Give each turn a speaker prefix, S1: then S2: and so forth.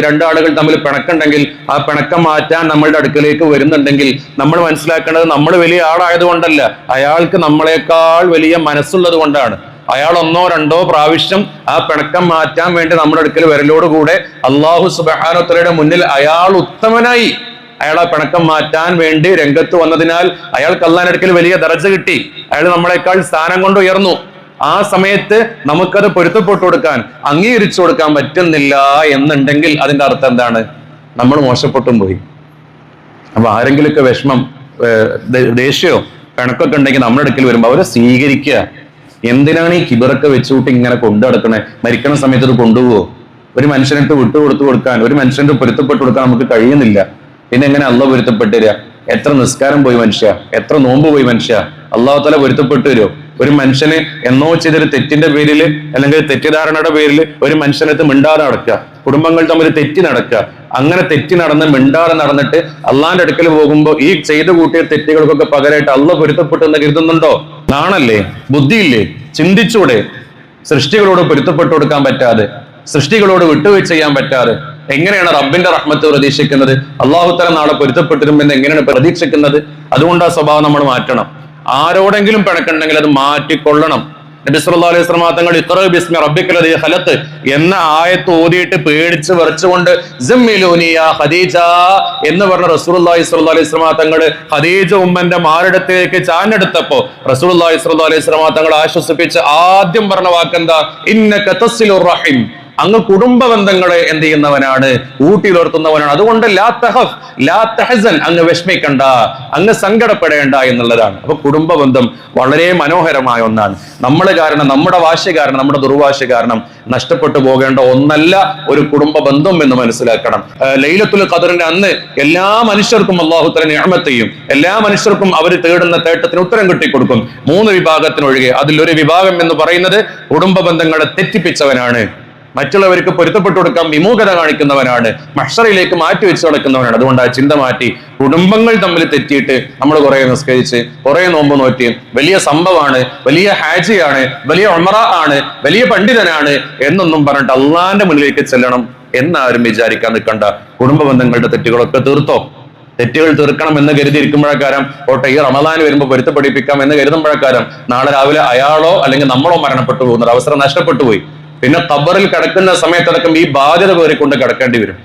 S1: രണ്ടാളുകൾ തമ്മിൽ പിണക്കുണ്ടെങ്കിൽ ആ പിണക്കം മാറ്റാൻ നമ്മളുടെ അടുക്കലേക്ക് വരുന്നുണ്ടെങ്കിൽ നമ്മൾ മനസ്സിലാക്കേണ്ടത് നമ്മൾ വലിയ ആളായതുകൊണ്ടല്ല. അയാൾക്ക് നമ്മളെക്കാൾ വലിയ മനസ്സുള്ളത് കൊണ്ടാണ്. അയാൾ ഒന്നോ രണ്ടോ പ്രാവശ്യം ആ പിണക്കം മാറ്റാൻ വേണ്ടി നമ്മുടെ അടുക്കൽ വരലോടുകൂടെ അള്ളാഹു സുബാനോത്തലയുടെ മുന്നിൽ അയാൾ ഉത്തമനായി അയാൾ ആ പിണക്കം മാറ്റാൻ വേണ്ടി രംഗത്ത് വന്നതിനാൽ അയാൾക്ക് അള്ളാഹിനടുക്കൽ വലിയ ദർജ കിട്ടി. അയാൾ നമ്മളെക്കാൾ സ്ഥാനം കൊണ്ട് ഉയർന്നു. ആ സമയത്ത് നമുക്കത് പൊരുത്തപ്പെട്ടു കൊടുക്കാൻ അംഗീകരിച്ചു കൊടുക്കാൻ പറ്റുന്നില്ല എന്നുണ്ടെങ്കിൽ അതിന്റെ അർത്ഥം എന്താണ്? നമ്മൾ മോശപ്പെട്ടും പോയി. അപ്പൊ ആരെങ്കിലുമൊക്കെ വിഷമം ദേഷ്യമോ കണക്കൊക്കെ ഉണ്ടെങ്കിൽ നമ്മുടെ അടുക്കൽ വരുമ്പോൾ അവരെ സ്വീകരിക്കുക. എന്തിനാണ് ഈ കിബറൊക്കെ വെച്ചുകൂട്ടി ഇങ്ങനെ കൊണ്ടു നടക്കണേ? മരിക്കണ സമയത്ത് ഇത് കൊണ്ടുപോകുമോ ഒരു മനുഷ്യനിട്ട് വിട്ടുകൊടുത്തു കൊടുക്കാൻ ഒരു മനുഷ്യന്റെ പൊരുത്തപ്പെട്ടു കൊടുക്കാൻ നമുക്ക് കഴിയുന്നില്ല. പിന്നെ എങ്ങനെ അള്ള പൊരുത്തപ്പെട്ടു തരിക എത്ര നിസ്കാരം പോയി മനുഷ്യ? എത്ര നോമ്പ് പോയി മനുഷ്യ? അള്ളാഹു തല പൊരുത്തപ്പെട്ടു വരുമോ ഒരു മനുഷ്യന് എന്നോ ചെയ്തൊരു തെറ്റിന്റെ പേരിൽ അല്ലെങ്കിൽ തെറ്റിദ്ധാരണയുടെ പേരിൽ ഒരു മനുഷ്യനത്ത് മിണ്ടാതെ നടക്കുക. കുടുംബങ്ങൾ തമ്മിൽ തെറ്റി നടക്കുക. അങ്ങനെ തെറ്റി നടന്ന് മിണ്ടാതെ നടന്നിട്ട് അള്ളാന്റെ അടുക്കൽ പോകുമ്പോൾ ഈ ചെയ്തു കൂട്ടിയ തെറ്റുകൾക്കൊക്കെ പകരമായിട്ട് അള്ള പൊരുത്തപ്പെട്ടു എന്ന് കരുതുന്നുണ്ടോ? നാണല്ലേ? ബുദ്ധിയില്ലേ? ചിന്തിച്ചൂടെ? സൃഷ്ടികളോട് പൊരുത്തപ്പെട്ടു കൊടുക്കാൻ പറ്റാതെ സൃഷ്ടികളോട് വിട്ടുവീഴ്ച ചെയ്യാൻ പറ്റാതെ എങ്ങനെയാണ് റബ്ബിന്റെ റഹ്മത്ത് പ്രതീക്ഷിക്കുന്നത്? അള്ളാഹുത്തല നാളെ പൊരുത്തപ്പെട്ടിരുമെന്ന് എങ്ങനെയാണ് പ്രതീക്ഷിക്കുന്നത്? അതുകൊണ്ട് ആ സ്വഭാവം നമ്മൾ മാറ്റണം. ആരോടെങ്കിലും പിണക്കുണ്ടെങ്കിൽ അത് മാറ്റിക്കൊള്ളണം. നബി സല്ലല്ലാഹു അലൈഹി വസല്ലം തങ്ങൾ ഇഖ്റ ബിസ്മി റബ്ബിക്കൽ ലദീ ഖലഖ് എന്ന ആയത്ത് ഓതിയിട്ട് പേടിച്ച് വിറച്ചുകൊണ്ട് സമ്മിലൂനി യാ ഖദീജ എന്ന് പറഞ്ഞ റസൂലുള്ളാഹി സ്വല്ലല്ലാഹു അലൈഹി വസല്ലം തങ്ങൾ ഖദീജ ഉമ്മന്റെ മാറിടത്തേക്ക് ചാഞ്ഞെടുത്തപ്പോ റസൂലുള്ളാഹി സ്വല്ലല്ലാഹു അലൈഹി വസല്ലം തങ്ങൾ ആശ്വസിപ്പിച്ച് ആദ്യം പറഞ്ഞ വാക്കെന്താ? ഇന്നക തസ്സിലുർ റഹിം അങ്ങ് കുടുംബ ബന്ധങ്ങളെ എന്ത് ചെയ്യുന്നവനാണ്? ഊട്ടിയുലർത്തുന്നവനാണ്. അതുകൊണ്ട് ലാ തഹഫ് ലാ തഹസൻ അങ്ങ് വിഷമിക്കണ്ട അങ്ങ് സങ്കടപ്പെടേണ്ട എന്നുള്ളതാണ്. അപ്പൊ കുടുംബ ബന്ധം വളരെ മനോഹരമായ ഒന്നാണ്. നമ്മൾ കാരണം നമ്മുടെ വാശി കാരണം നമ്മുടെ ദുർവാശി കാരണം നഷ്ടപ്പെട്ടു പോകേണ്ട ഒന്നല്ല ഒരു കുടുംബ ബന്ധം എന്ന് മനസ്സിലാക്കണം. ലൈലത്തുൽ ഖദറിന്റെ അന്ന് എല്ലാ മനുഷ്യർക്കും അള്ളാഹുത്തല ഞാമത്തെയും എല്ലാ മനുഷ്യർക്കും അവർ തേടുന്ന തേട്ടത്തിന് ഉത്തരം കിട്ടിക്കൊടുക്കും. മൂന്ന് വിഭാഗത്തിനൊഴികെ അതിലൊരു വിഭാഗം എന്ന് പറയുന്നത് കുടുംബ ബന്ധങ്ങളെ തെറ്റിപ്പിച്ചവനാണ്. മറ്റുള്ളവർക്ക് പൊരുത്തപ്പെട്ടു കൊടുക്കാൻ വിമുഖത കാണിക്കുന്നവനാണ്. മഷറിലേക്ക് മാറ്റി വെച്ച് നടക്കുന്നവനാണ്. അതുകൊണ്ട് ആ ചിന്ത മാറ്റി കുടുംബങ്ങൾ തമ്മിൽ തെറ്റിയിട്ട് നമ്മൾ കുറെ നിസ്കരിച്ച് കുറെ നോമ്പ് നോറ്റി. വലിയ സംഭവമാണ് വലിയ ഹാജിയാണ് വലിയ ഒമറ ആണ് വലിയ പണ്ഡിതനാണ് എന്നൊന്നും പറഞ്ഞിട്ട് അള്ളാന്റെ മുന്നിലേക്ക് ചെല്ലണം എന്നാരും വിചാരിക്കാൻ നിൽക്കണ്ട. കുടുംബ ബന്ധങ്ങളുടെ തെറ്റുകളൊക്കെ തീർത്തോ? തെറ്റുകൾ തീർക്കണം എന്ന് കരുതിയിരിക്കുമ്പോഴക്കാരം ഓട്ടെ ഈ റമദാൻ വരുമ്പോൾ പൊരുത്തപ്പെടിപ്പിക്കാം എന്ന് കരുതുമ്പോഴക്കാരം നാളെ രാവിലെ അയാളോ അല്ലെങ്കിൽ നമ്മളോ മരണപ്പെട്ടു പോകുന്ന. അവസരം നഷ്ടപ്പെട്ടു പോയി. പിന്നെ തബറിൽ കിടക്കുന്ന സമയത്തടക്കം ഈ ബാധ്യത പേറിക്കൊണ്ട് കിടക്കേണ്ടി വരും.